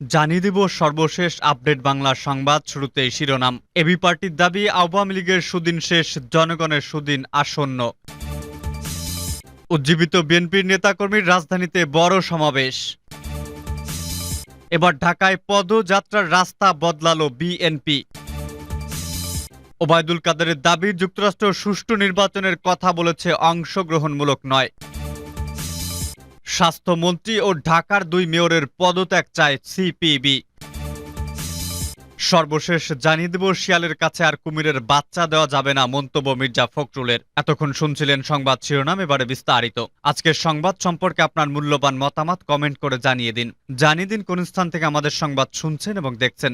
জানিয়ে দিব সর্বশেষ আপডেট বাংলা সংবাদ শুরুতেই শিরোনাম। এবি পার্টির দাবি, আওয়ামী লীগের সুদিন শেষ, জনগণের সুদিন আসন্ন। উজ্জীবিত বিএনপির নেতাকর্মীর রাজধানীতে বড় সমাবেশ। এবার ঢাকায় পদযাত্রার রাস্তা বদলালো বিএনপি। ওবায়দুল কাদেরের দাবি, যুক্তরাষ্ট্র সুষ্ঠু নির্বাচনের কথা বলেছে অংশগ্রহণমূলক নয়। স্বাস্থ্যমন্ত্রী ও ঢাকার দুই মেয়রের পদত্যাগ চায় সিপিবি। সর্বশেষ জানিয়ে দেব, শিয়ালের কাছে আর কুমিরের বাচ্চা দেওয়া যাবে না মন্তব্য মির্জা ফখরুলের। এতক্ষণ শুনছিলেন সংবাদ শিরোনাম, এবারে বিস্তারিত। আজকের সংবাদ সম্পর্কে আপনার মূল্যবান মতামত কমেন্ট করে জানিয়ে দিন। জানিয়ে দিন কোন স্থান থেকে আমাদের সংবাদ শুনছেন এবং দেখছেন।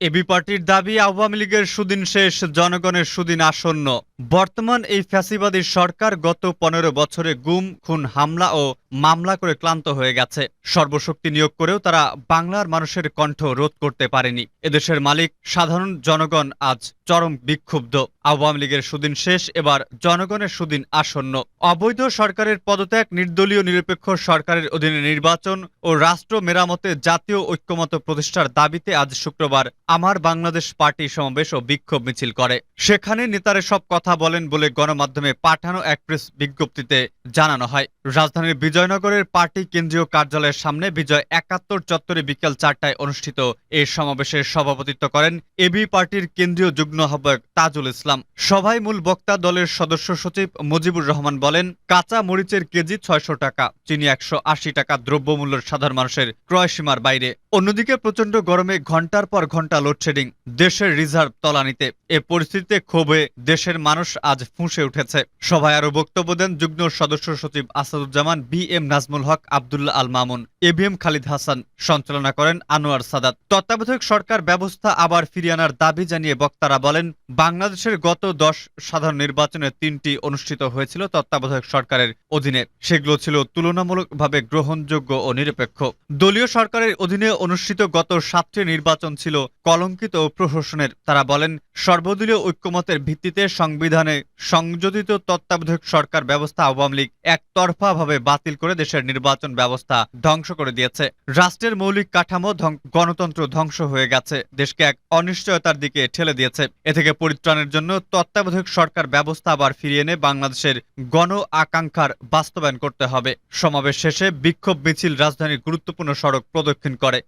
এবি পার্টির দাবি আওয়ামী লীগের সুদিন শেষ, জনগণের সুদিন আসন্ন। বর্তমান এই ফ্যাসিবাদী সরকার গত পনেরো বছরে গুম, খুন, হামলা ও মামলা করে ক্লান্ত হয়ে গেছে। সর্বশক্তি নিয়োগ করেও তারা বাংলার মানুষের কণ্ঠ রোধ করতে পারেনি। এদেশের মালিক, সাধারণ জনগণ আজ চরম বিক্ষুব্ধ। আওয়ামী লীগের সুদিন শেষ, এবার জনগণের সুদিন আসন্ন। অবৈধ সরকারের পদত্যাগ, নির্দলীয় নিরপেক্ষ সরকারের অধীনে নির্বাচন ও রাষ্ট্র মেরামতে জাতীয় ঐক্যমত প্রতিষ্ঠার দাবিতে আজ শুক্রবার আমার বাংলাদেশ পার্টি সমাবেশ ও বিক্ষোভ মিছিল করে। সেখানে নেতারা সব কথা বলেন বলে গণমাধ্যমে পাঠানো এক প্রেস বিজ্ঞপ্তিতে জানানো হয়। রাজধানীর বিজয়নগরের পার্টি কেন্দ্রীয় কার্যালয়ের সামনে বিজয় একাত্তর চত্বরে বিকেল চারটায় অনুষ্ঠিত এই সমাবেশের সভাপতিত্ব করেন এবি পার্টির কেন্দ্রীয় যুগ্ম আহ্বায়ক তাজুল ইসলাম। সভায় মূল বক্তা দলের সদস্য সচিব মুজিবুর রহমান বলেন, কাঁচা মরিচের কেজি ছয়শো টাকা, চিনি একশো আশি টাকা দ্রব্যমূল্যের সাধারণ মানুষের ক্রয় সীমার বাইরে। অন্যদিকে প্রচণ্ড গরমে ঘণ্টার পর ঘণ্টা লোডশেডিং দেশের রিজার্ভ তলানিতে। এ পরিস্থিতিতে ক্ষোভে দেশের মানুষ আজ ফুঁসে উঠেছে। সভায় আরও বক্তব্য দেন যুগ্ম সদস্য সচিব Asaduzzaman B M Nazmul Haque Abdullah Al Mamun, A B M Khalid Hasan সঞ্চালনা করেন আনোয়ার সাদাত। তত্ত্বাবধায়ক সরকার ব্যবস্থা আবার ফিরিয়ে আনার দাবি জানিয়ে বক্তারা বলেন বাংলাদেশের গত দশ সাধারণ নির্বাচনে তিনটি অনুষ্ঠিত হয়েছিল তত্ত্বাবধায়ক সরকারের অধীনে। সেগুলো ছিল তুলনামূলকভাবে গ্রহণযোগ্য ও নিরপেক্ষ। দলীয় সরকারের অধীনে অনুষ্ঠিত গত সাতটি নির্বাচন ছিল কলঙ্কিত ও প্রশাসনের তারা বলেন সর্বদলীয় ঐক্যমতের ভিত্তিতে সংবিধানে সংযোজিত তত্ত্বাবধায়ক সরকার ব্যবস্থা আওয়ামী লীগ একতরফাভাবে বাতিল করে দেশের নির্বাচন ব্যবস্থা ধ্বংস করে দিয়েছে। রাষ্ট্রের মৌলিক কাঠামো গণতন্ত্র ধ্বংস হয়ে গেছে। দেশকে এক অনিশ্চয়তার দিকে ঠেলে দিয়েছে। এ থেকে পরিত্রাণের জন্য তত্ত্বাবধায়ক সরকার ব্যবস্থা আবার ফিরিয়ে এনে বাংলাদেশের গণ আকাঙ্ক্ষার বাস্তবায়ন করতে হবে। সমাবেশ শেষে বিক্ষোভ মিছিল রাজধানীর গুরুত্বপূর্ণ সড়ক প্রদক্ষিণ করে।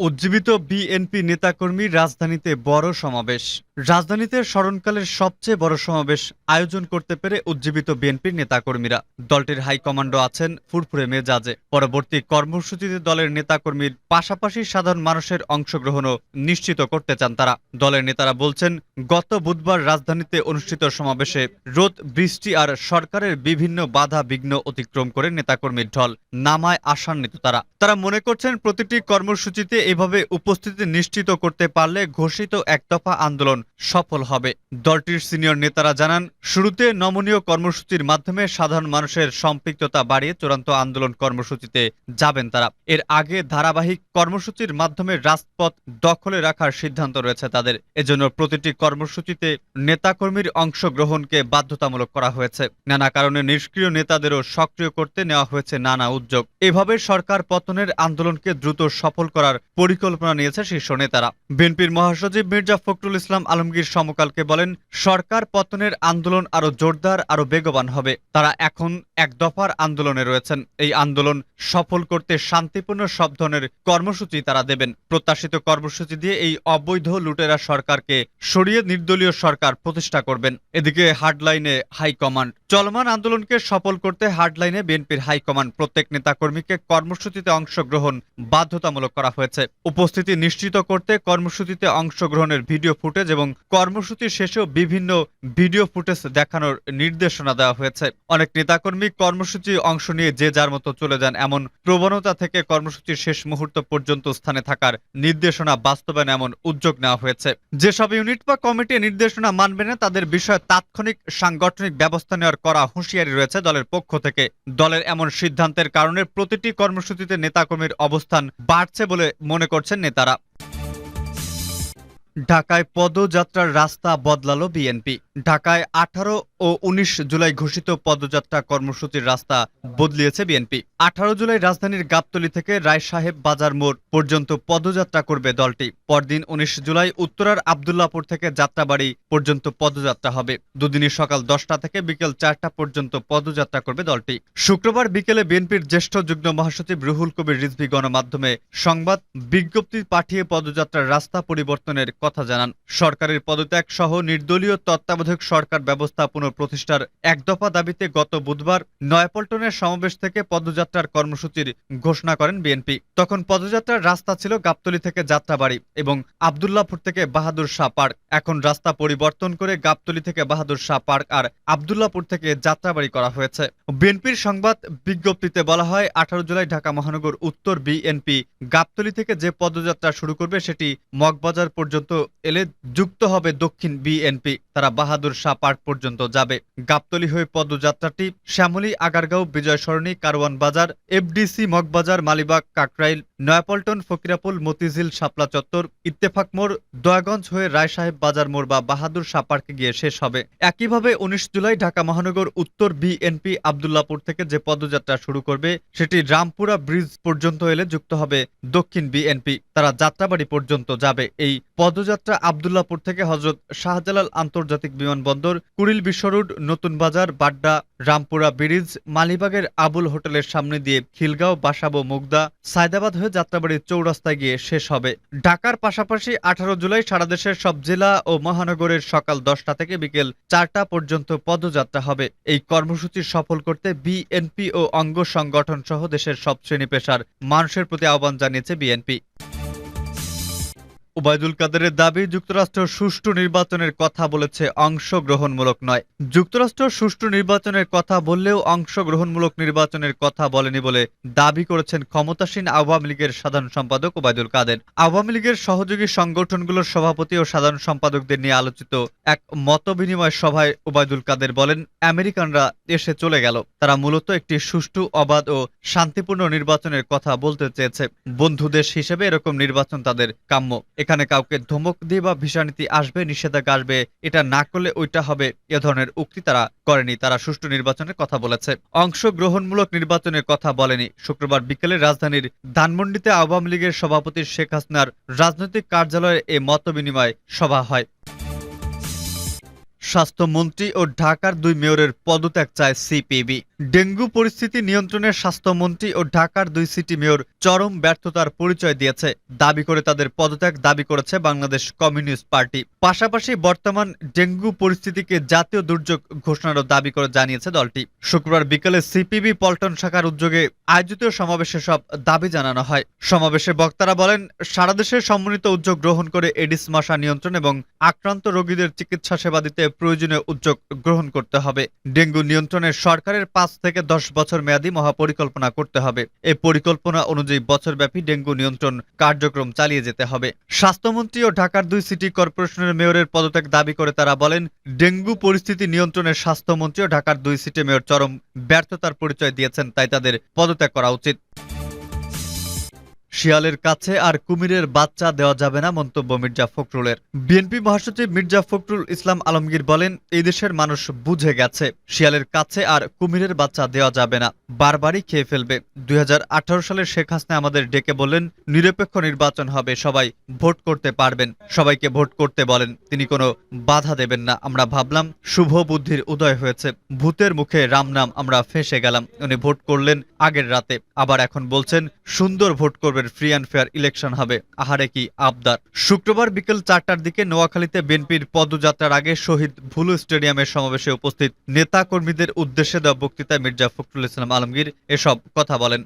উজ্জীবিত বিএনপি নেতাকর্মী রাজধানীতে বড় সমাবেশ। রাজধানীতে স্মরণকালের সবচেয়ে বড় সমাবেশ আয়োজন করতে পেরে উজ্জীবিত বিএনপির নেতাকর্মীরা। দলটির হাইকমান্ডো আছেন ফুরফুরে মেজাজে। পরবর্তী কর্মসূচিতে দলের নেতাকর্মীর পাশাপাশি সাধারণ মানুষের অংশগ্রহণও নিশ্চিত করতে চান তারা। দলের নেতারা বলছেন, গত বুধবার রাজধানীতে অনুষ্ঠিত সমাবেশে রোদ, বৃষ্টি আর সরকারের বিভিন্ন বাধা বিঘ্ন অতিক্রম করে নেতাকর্মীর ঢল নামায় আশান্বিত তারা। তারা মনে করছেন, প্রতিটি কর্মসূচিতে এভাবে উপস্থিতি নিশ্চিত করতে পারলে ঘোষিত একদফা আন্দোলন সফল হবে। দলটির সিনিয়র নেতারা জানান, শুরুতে নমনীয় কর্মসূচির মাধ্যমে সাধারণ মানুষের সম্পৃক্ততা বাড়িয়ে চূড়ান্ত আন্দোলন কর্মসূচিতে যাবেন তারা। এর আগে ধারাবাহিক কর্মসূচির মাধ্যমে রাজপথ দখলে রাখার সিদ্ধান্ত রয়েছে তাদের। এজন্য প্রতিটি কর্মসূচিতে নেতাকর্মীর অংশগ্রহণকে বাধ্যতামূলক করা হয়েছে। নানা কারণে নিষ্ক্রিয় নেতাদেরও সক্রিয় করতে নেওয়া হয়েছে নানা উদ্যোগ। এভাবে সরকার পতনের আন্দোলনকে দ্রুত সফল করার পরিকল্পনা নিয়েছে শীর্ষ নেতারা। বিএনপির মহাসচিব মির্জা ফখরুল ইসলাম আলমগীর সমকালকে বলেন, সরকার পতনের আন্দোলন আরও জোরদার আরও বেগবান হবে। তারা এখন এক দফার আন্দোলনে রয়েছেন। এই আন্দোলন সফল করতে শান্তিপূর্ণ সব ধরনের কর্মসূচি তারা দেবেন। প্রত্যাশিত কর্মসূচি দিয়ে এই অবৈধ লুটেরা সরকারকে সরিয়ে নির্দলীয় সরকার প্রতিষ্ঠা করবেন। এদিকে হার্ডলাইনে হাইকমান্ড। চলমান আন্দোলনকে সফল করতে হার্ডলাইনে বিএনপির হাইকমান্ড। প্রত্যেক নেতাকর্মীকে কর্মসূচিতে অংশগ্রহণ বাধ্যতামূলক করা হয়েছে। উপস্থিতি নিশ্চিত করতে কর্মসূচিতে অংশগ্রহণের ভিডিও ফুটেজ এবং কর্মসূচি শেষেও বিভিন্ন ভিডিও ফুটেজ দেখানোর নির্দেশনা দেওয়া হয়েছে। অনেক নেতাকর্মী কর্মসূচি অংশ নিয়ে যে যার মতো চলে যান, এমন প্রবণতা থেকে কর্মসূচির শেষ মুহূর্ত পর্যন্ত স্থানে থাকার নির্দেশনা বাস্তবায়ন এমন উদ্যোগ নেওয়া হয়েছে। যেসব ইউনিট বা কমিটি নির্দেশনা মানবে না, তাদের বিষয়ে তাৎক্ষণিক সাংগঠনিক ব্যবস্থা নেওয়ার করা হুঁশিয়ারি রয়েছে দলের পক্ষ থেকে। দলের এমন সিদ্ধান্তের কারণে প্রতিটি কর্মসূচিতে নেতাকর্মীর অবস্থান বাড়ছে বলে মনে করছেন নেতারা। ঢাকায় পদযাত্রার রাস্তা বদলালো বিএনপি। ঢাকায় আঠারো ও উনিশ জুলাই ঘোষিত পদযাত্রা কর্মসূচির রাস্তা বদলিয়েছে বিএনপি। আঠারো জুলাই রাজধানীর গাবতলী থেকে রায় সাহেব বাজার মোড় পর্যন্ত পদযাত্রা করবে দলটি। পরদিন উনিশ জুলাই উত্তরার আবদুল্লাপুর থেকে যাত্রাবাড়ি পর্যন্ত পদযাত্রা হবে। দুদিনই সকাল দশটা থেকে বিকেল চারটা পর্যন্ত পদযাত্রা করবে দলটি। শুক্রবার বিকেলে বিএনপির জ্যেষ্ঠ যুগ্ম মহাসচিব রুহুল কবির রিজভি গণমাধ্যমে সংবাদ বিজ্ঞপ্তি পাঠিয়ে পদযাত্রার রাস্তা পরিবর্তনের কথা জানান। সরকারের পদত্যাগ সহ নির্দলীয় তত্ত্বাবধায়ক সরকার ব্যবস্থা পুনঃপ্রতিষ্ঠার এক দফা দাবিতে গত বুধবার নয়াপল্টনের সমাবেশ থেকে পদযাত্রার কর্মসূচির ঘোষণা করেন বিএনপি। তখন পদযাত্রার রাস্তা ছিল গাবতলী থেকে যাত্রাবাড়ি এবং আবদুল্লাপুর থেকে বাহাদুর শাহ পার্ক। এখন রাস্তা পরিবর্তন করে গাবতলী থেকে বাহাদুর শাহ পার্ক আর আবদুল্লাপুর থেকে যাত্রাবাড়ি করা হয়েছে। বিএনপির সংবাদ বিজ্ঞপ্তিতে বলা হয়, আঠারো জুলাই ঢাকা মহানগর উত্তর বিএনপি গাবতলী থেকে যে পদযাত্রা শুরু করবে সেটি মগবাজার পর্যন্ত এলে যুক্ত হবে দক্ষিণ বিএনপি। তারা বাহাদুর শাহ পার্ক পর্যন্ত যাবে। গাবতলী হয়ে পদযাত্রাটি শ্যামলী, আগারগাঁও বিজয় সরণি কারওয়ান বাজার, এফডিসি, মগবাজার, মালিবাগ, কাকরাইল, নয়াপল্টন, ফকিরাপুল, মতিঝিল, শাপলা চত্বর, ইত্তেফাক মোড়, দয়াগঞ্জ হয়ে রায় সাহেব বাজার মোড় বা বাহাদুর শাহ পার্কে গিয়ে শেষ হবে। একইভাবে উনিশ জুলাই ঢাকা মহানগর উত্তর বিএনপি আবদুল্লাপুর থেকে যে পদযাত্রা শুরু করবে, সেটি রামপুরা ব্রিজ পর্যন্ত এলে যুক্ত হবে দক্ষিণ বিএনপি। তারা যাত্রাবাড়ি পর্যন্ত যাবে। এই পদযাত্রা আবদুল্লাপুর থেকে হজরত শাহজালাল আন্তর্জাতিক বিমানবন্দর, কুড়িল বিশ্ব রোড, নতুন বাজার, বাড্ডা, রামপুরা ব্রিজ, মালিবাগের আবুল হোটেলের সামনে দিয়ে খিলগাঁও, বাসাবো, মুগদা, সায়দাবাদ হয়ে যাত্রাবাড়ির চৌরাস্তায় গিয়ে শেষ হবে। ঢাকার পাশাপাশি আঠারো জুলাই সারা দেশের সব জেলা ও মহানগরের সকাল দশটা থেকে বিকেল চারটা পর্যন্ত পদযাত্রা হবে। এই কর্মসূচি সফল করতে বিএনপি ও অঙ্গ সংগঠন সহ দেশের সব শ্রেণি পেশার মানুষের প্রতি আহ্বান জানিয়েছে বিএনপি। ওবায়দুল কাদেরের দাবি, যুক্তরাষ্ট্র সুষ্ঠু নির্বাচনের কথা বলেছে, অংশগ্রহণমূলক নয়। যুক্তরাষ্ট্র সুষ্ঠু নির্বাচনের কথা বললেও অংশগ্রহণমূলক নির্বাচনের কথা বলেনি বলে দাবি করেছেন ক্ষমতাসীন আওয়ামী লীগের সাধারণ সম্পাদক ওবায়দুল কাদের। আওয়ামী লীগের সহযোগী সংগঠনগুলোর সভাপতি ও সাধারণ সম্পাদকদের নিয়ে আলোচিত এক মতবিনিময় সভায় ওবায়দুল কাদের বলেন, আমেরিকানরা এসে চলে গেল। তারা মূলত একটি সুষ্ঠু, অবাধ ও শান্তিপূর্ণ নির্বাচনের কথা বলতে চেয়েছে। বন্ধু দেশ হিসেবে এরকম নির্বাচন তাদের কাম্য। এখানে কাউকে ধমক দিয়ে বা ভিসানীতি আসবে, নিষেধাজ্ঞা আসবে, এটা না করলে ওইটা হবে, এ ধরনের উক্তি তারা করেনি। তারা সুষ্ঠু নির্বাচনের কথা বলেছে। অংশগ্রহণমূলক নির্বাচনের কথা বলেনি। শুক্রবার বিকেলে রাজধানীর ধানমন্ডিতে আওয়ামী লীগের সভাপতি শেখ হাসিনার রাজনৈতিক কার্যালয়ে এ মতবিনিময় সভা হয়। স্বাস্থ্যমন্ত্রী ও ঢাকার দুই মেয়রের পদত্যাগ চায় সিপিবি। ডেঙ্গু পরিস্থিতি নিয়ন্ত্রণে স্বাস্থ্যমন্ত্রী ও ঢাকার দুই সিটি মেয়র চরম ব্যর্থতার পরিচয় দিয়েছে। দাবি করে তাদের পদত্যাগ দাবি করেছে বাংলাদেশ কমিউনিস্ট পার্টি। পাশাপাশি বর্তমান ডেঙ্গু পরিস্থিতিকে জাতীয় দুর্যোগ ঘোষণারও দাবি করে জানিয়েছে দলটি। শুক্রবার বিকেলে সিপিবি পল্টন শাখার উদ্যোগে আয়োজিত সমাবেশে সব দাবি জানানো হয়। সমাবেশে বক্তারা বলেন, সারা দেশে সমন্বিত উদ্যোগ গ্রহণ করে এডিস মশা নিয়ন্ত্রণ এবং আক্রান্ত রোগীদের চিকিৎসা সেবা দিতে প্রয়োজনীয় উদ্যোগ গ্রহণ করতে হবে। ডেঙ্গু নিয়ন্ত্রণে সরকারের পাঁচ থেকে দশ বছর মেয়াদী মহাপরিকল্পনা করতে হবে। এই পরিকল্পনা অনুযায়ী বছরব্যাপী ডেঙ্গু নিয়ন্ত্রণ কার্যক্রম চালিয়ে যেতে হবে। স্বাস্থ্যমন্ত্রী ও ঢাকার দুই সিটি কর্পোরেশনের মেয়রের পদত্যাগ দাবি করে তারা বলেন, ডেঙ্গু পরিস্থিতি নিয়ন্ত্রণে স্বাস্থ্যমন্ত্রী ও ঢাকার দুই সিটি মেয়র চরম ব্যর্থতার পরিচয় দিয়েছেন, তাই তাদের পদত্যাগ করা উচিত। শিয়ালের কাছে আর কুমিরের বাচ্চা দেওয়া যাবে না, মন্তব্য মির্জা ফখরুলের। বিএনপি মহাসচিব মির্জা ফখরুল ইসলাম আলমগীর বলেন এই দেশের মানুষ বুঝে গেছে, শিয়ালের কাছে আর কুমিরের বাচ্চা দেওয়া যাবে না, বারবারই খেয়ে ফেলবে। দুই সালে শেখ হাসিনা আমাদের ডেকে বললেন, নিরপেক্ষ নির্বাচন হবে, সবাই ভোট করতে পারবেন, সবাইকে ভোট করতে বলেন, তিনি কোনো বাধা দেবেন না। আমরা ভাবলাম, শুভ বুদ্ধির উদয় হয়েছে, ভূতের মুখে রাম নাম আমরা ফেঁসে গেলাম। উনি ভোট করলেন আগের রাতে, আবার এখন বলছেন, সুন্দর ভোট করবেন ফ্রি অ্যান্ড ফেয়ার ইলেকশন হবে। আহারে কি আবদার। শুক্রবার বিকেল চারটার দিকে নোয়াখালীতে বিএনপির পদযাত্রার আগে শহীদ ভুলু স্টেডিয়ামের সমাবেশে উপস্থিত নেতা কর্মীদের উদ্দেশ্যে দেওয়া বক্তৃতায় মির্জা ফখরুল ইসলাম আলমগীর এসব কথা বলেন।